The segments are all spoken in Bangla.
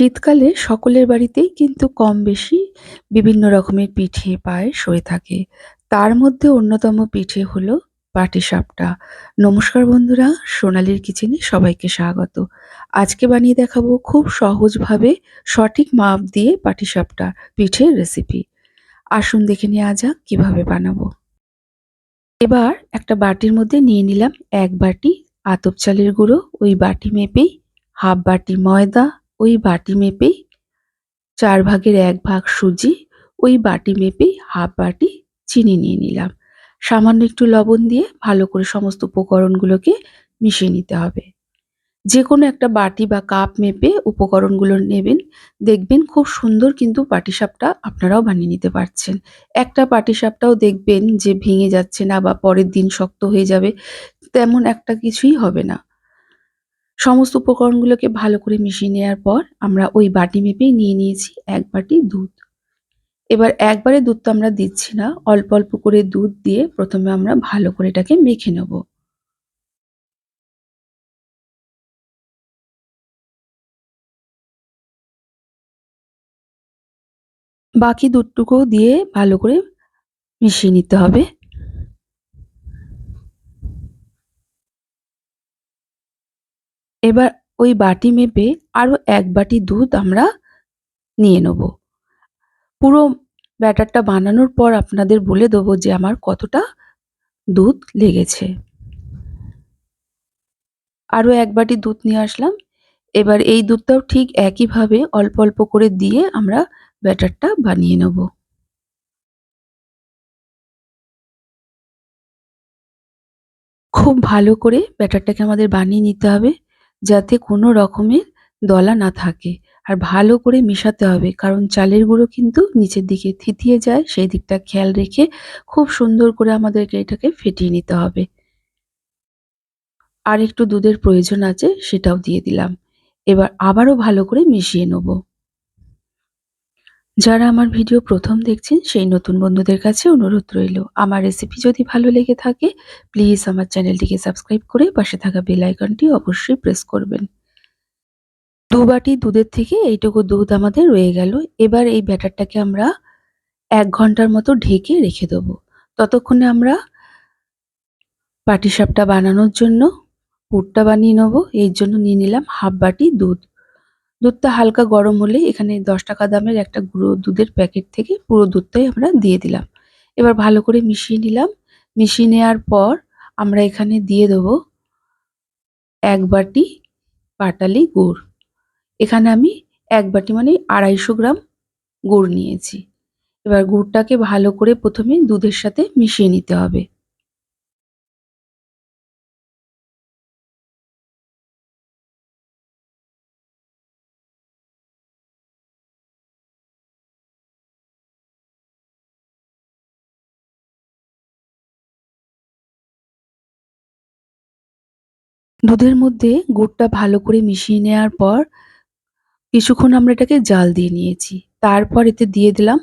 শীতকালে সকলের বাড়িতেই কিন্তু কম বেশি বিভিন্ন রকমের পিঠে পায়েস হয়ে থাকে। তার মধ্যে অন্যতম পিঠে হলো পাটিসাপটা নমস্কার বন্ধুরা, সোনালির কিচেনে সবাইকে স্বাগত। আজকে বানিয়ে দেখাবো খুব সহজভাবে সঠিক মাপ দিয়ে পাটিসাপটা পিঠের রেসিপি আসুন দেখে নেওয়া যাক কীভাবে বানাবো। এবার একটা বাটির মধ্যে নিয়ে নিলাম এক বাটি আতপ চালের গুঁড়ো, ওই বাটি মেপেই হাফ বাটি ময়দা ওই বাটি মেপেই চার ভাগের এক ভাগ সুজি, ওই বাটি মেপেই হাফ বাটি চিনি নিয়ে নিলাম। সামান্য একটু লবণ দিয়ে ভালো করে সমস্ত উপকরণগুলোকে মিশিয়ে নিতে হবে। যে কোনো একটা বাটি বা কাপ মেপে উপকরণগুলো নেবেন, দেখবেন খুব সুন্দর কিন্তু পাটিসাপটা আপনারাও বানিয়ে নিতে পারছেন। একটা পাটিসাপটাও দেখবেন যে ভেঙে যাচ্ছে না বা পরের দিন শক্ত হয়ে যাবে, তেমন একটা কিছুই হবে না। সমস্ত উপকরণগুলোকে ভালো করে মিশিয়ে নেওয়ার পর আমরা ওই বাটি মেপেই নিয়ে নিয়েছি এক বাটি দুধ। এবার একবারে দুধ তো আমরা দিচ্ছি না, অল্প অল্প করে দুধ দিয়ে প্রথমে আমরা ভালো করে এটাকে মেখে নেব। বাকি দুধটুকুও দিয়ে ভালো করে মিশিয়ে নিতে হবে। এবার ওই বাটি মেপে আরও এক বাটি দুধ আমরা নিয়ে নেব। পুরো ব্যাটারটা বানানোর পর আপনাদের বলে দেবো যে আমার কতটা দুধ লেগেছে। আরও এক বাটি দুধ নিয়ে আসলাম। এবার এই দুধটাও ঠিক একইভাবে অল্প অল্প করে দিয়ে আমরা ব্যাটারটা বানিয়ে নেব। খুব ভালো করে ব্যাটারটাকে আমাদের বানিয়ে নিতে হবে। যাতে কোনো রকমের দলা না থাকে। আর ভালো করে মেশাতে হবে, কারণ চালের গুঁড়ো কিন্তু নিচের দিকে থিতিয়ে যায়, সেই দিকটা খেয়াল রেখে খুব সুন্দর করে আমাদেরকে এটাকে ফেটিয়ে নিতে হবে। আর একটু দুধের প্রয়োজন আছে, সেটাও দিয়ে দিলাম। এবার আবারও ভালো করে মিশিয়ে নেব। যারা আমার ভিডিও প্রথম দেখছেন, সেই নতুন বন্ধুদের কাছে অনুরোধ রইল। আমার রেসিপি যদি ভালো লেগে থাকে প্লিজ আমার চ্যানেলটিকে সাবস্ক্রাইব করে পাশে থাকা বেল আইকনটি অবশ্যই প্রেস করবেন। দু বাটি দুধের থেকে এইটুকু দুধ আমাদের রয়ে গেল। এবার এই ব্যাটারটাকে আমরা এক ঘণ্টার মতো ঢেকে রেখে দেবো। ততক্ষণে আমরা পাটিসাপটা বানানোর জন্য, পুরটা বানিয়ে নেব। এর জন্য নিয়ে নিলাম হাফ বাটি দুধ। দুধটা হালকা গরম হলে এখানে দশ টাকা দামের একটা গুঁড়ো দুধের প্যাকেট থেকে পুরো দুধটাই আমরা দিয়ে দিলাম। এবার ভালো করে মিশিয়ে নিলাম। মিশিয়ে নেওয়ার পর আমরা এখানে দিয়ে দেবো এক বাটি পাটালি গুড়। এখানে আমি এক বাটি মানে আড়াইশো গ্রাম গুড় নিয়েছি। এবার গুড়টাকে ভালো করে প্রথমে দুধের সাথে মিশিয়ে নিতে হবে। দুধের মধ্যে গুড়টা ভালো করে মিশিয়ে নেওয়ার পর কিছুক্ষণ আমরা এটাকে জাল দিয়ে নিয়েছি। তারপর এতে দিয়ে দিলাম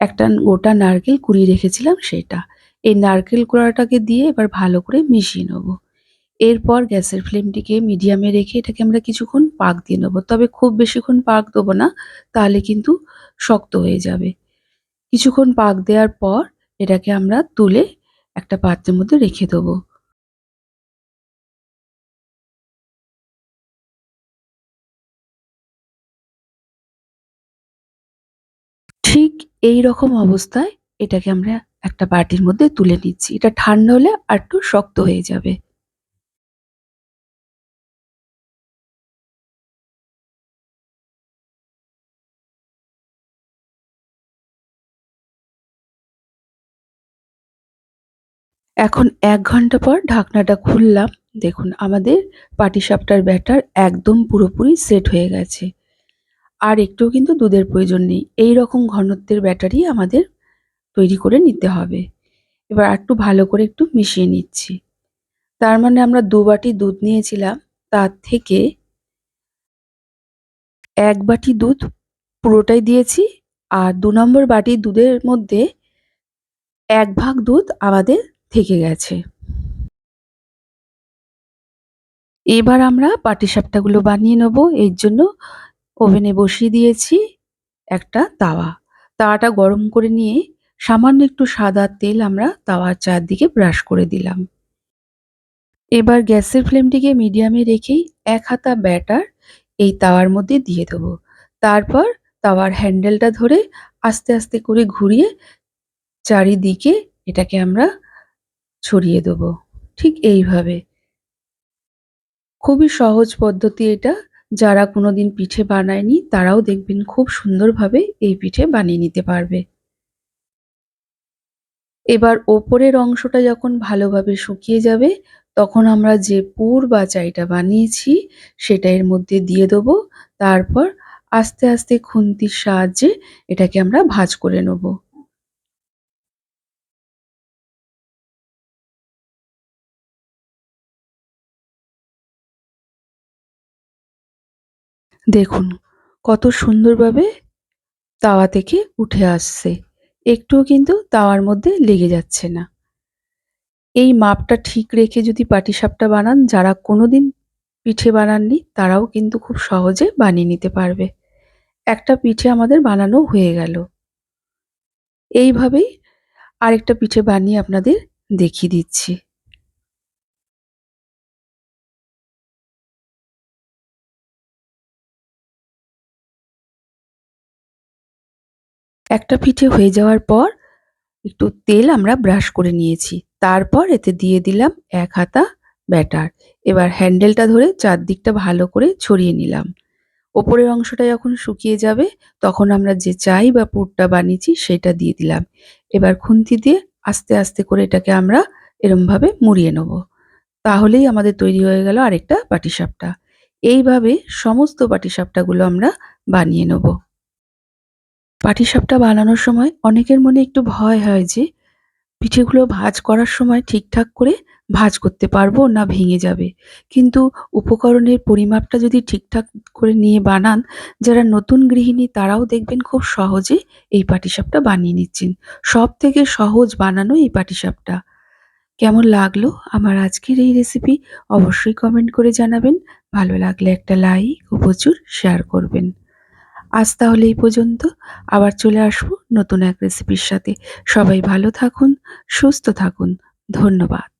একটা গোটা নারকেল কুড়িয়ে রেখেছিলাম সেটা। এই নারকেল কুড়াটাকে দিয়ে এবার ভালো করে মিশিয়ে নেব। এরপর গ্যাসের ফ্লেমটিকে মিডিয়ামে রেখে এটাকে আমরা কিছুক্ষণ পাক দিয়ে নেব। তবে খুব বেশিক্ষণ পাক দেবো না, তাহলে কিন্তু শক্ত হয়ে যাবে। কিছুক্ষণ পাক দেওয়ার পর এটাকে আমরা তুলে একটা পাত্রের মধ্যে রেখে দেবো। এই রকম অবস্থায় এটাকে আমরা একটা বাটির মধ্যে তুলে নিচ্ছি। এটা ঠান্ডা হলে আর একটু শক্ত হয়ে যাবে। এখন এক ঘণ্টা পর ঢাকনাটা খুললাম। দেখুন, আমাদের পাটিসাপটার ব্যাটার একদম পুরোপুরি সেট হয়ে গেছে। আর একটুও কিন্তু দুধের প্রয়োজন নেই। এই রকম ঘনত্বের ব্যাটারি আমাদের তৈরি করে নিতে হবে। এবার একটু ভালো করে একটু মিশিয়ে নিচ্ছি। তার মানে আমরা দু বাটি দুধ নিয়েছিলাম, তার থেকে এক বাটি দুধ পুরোটাই দিয়েছি আর দু নম্বর বাটি দুধের মধ্যে এক ভাগ দুধ আমাদের থেকে গেছে। এবার আমরা পাটিসাপটাগুলো বানিয়ে নেব। এর জন্য ওভেনে বসিয়ে দিয়েছি একটা তাওয়া। তাওয়াটা গরম করে নিয়ে সামান্য একটু সাদা তেল আমরা তাওয়ার চারদিকে ব্রাশ করে দিলাম। এবার গ্যাসের ফ্লেমটিকে মিডিয়ামে রেখেই এক হাতা ব্যাটার এই তাওয়ার মধ্যে দিয়ে দেবো। তারপর তাওয়ার হ্যান্ডেলটা ধরে আস্তে আস্তে করে ঘুরিয়ে চারিদিকে এটাকে আমরা ছড়িয়ে দেবো। ঠিক এইভাবে। খুবই সহজ পদ্ধতি এটা। যারা কোনোদিন পিঠে বানায়নি, তারাও দেখবেন খুব সুন্দরভাবে এই পিঠে বানিয়ে নিতে পারবে। এবার ওপরের অংশটা যখন ভালোভাবে শুকিয়ে যাবে, তখন আমরা যে পুর বা চাইটা বানিয়েছি, সেটা এর মধ্যে দিয়ে দেবো। তারপর আস্তে আস্তে খুন্তির সাহায্যে এটাকে আমরা ভাজ করে নেব। দেখুন, কত সুন্দরভাবে তাওয়া থেকে উঠে আসছে। একটুও কিন্তু তাওয়ার মধ্যে লেগে যাচ্ছে না। এই মাপটা ঠিক রেখে যদি পাটিসাপটা বানান, যারা কোনো দিন পিঠে বানাননি, তারাও কিন্তু খুব সহজে বানিয়ে নিতে পারবে। একটা পিঠে আমাদের বানানো হয়ে গেল। এইভাবেই আরেকটা পিঠে বানিয়ে আপনাদের দেখিয়ে দিচ্ছি। একটা পিঠে হয়ে যাওয়ার পর একটু তেল আমরা ব্রাশ করে নিয়েছি। তারপর এতে দিয়ে দিলাম এক হাতা ব্যাটার। এবার হ্যান্ডেলটা ধরে চারদিকটা ভালো করে ছড়িয়ে নিলাম। ওপরের অংশটা যখন শুকিয়ে যাবে, তখন আমরা যে চাই বা পুরটা বানিয়েছি সেটা দিয়ে দিলাম। এবার খুন্তি দিয়ে আস্তে আস্তে করে এটাকে আমরা এরমভাবে মুড়িয়ে নেব। তাহলেই আমাদের তৈরি হয়ে গেল আরেকটা পাটিসাপটা। এইভাবে সমস্ত পাটিসাপটাগুলো আমরা বানিয়ে নেব। পাটিসাপটা বানানোর সময় অনেকের মনে একটু ভয় হয় যে, পিঠেগুলো ভাঁজ করার সময় ঠিকঠাক করে ভাঁজ করতে পারব না ভেঙে যাবে। কিন্তু উপকরণের পরিমাপটা যদি ঠিকঠাক করে নিয়ে বানান, যারা নতুন গৃহিণী তারাও দেখবেন খুব সহজে এই পাটিসাপটা বানিয়ে নিচ্ছেন। সব থেকে সহজ বানানো এই পাটিসাপটা। কেমন লাগল আমার আজকের এই রেসিপি অবশ্যই কমেন্ট করে জানাবেন। ভালো লাগলে একটা লাইক ও প্রচুর শেয়ার করবেন। আজ তাহলে এই পর্যন্ত। আবার চলে আসব নতুন এক রেসিপির সাথে। সবাই ভালো থাকুন, সুস্থ থাকুন। ধন্যবাদ।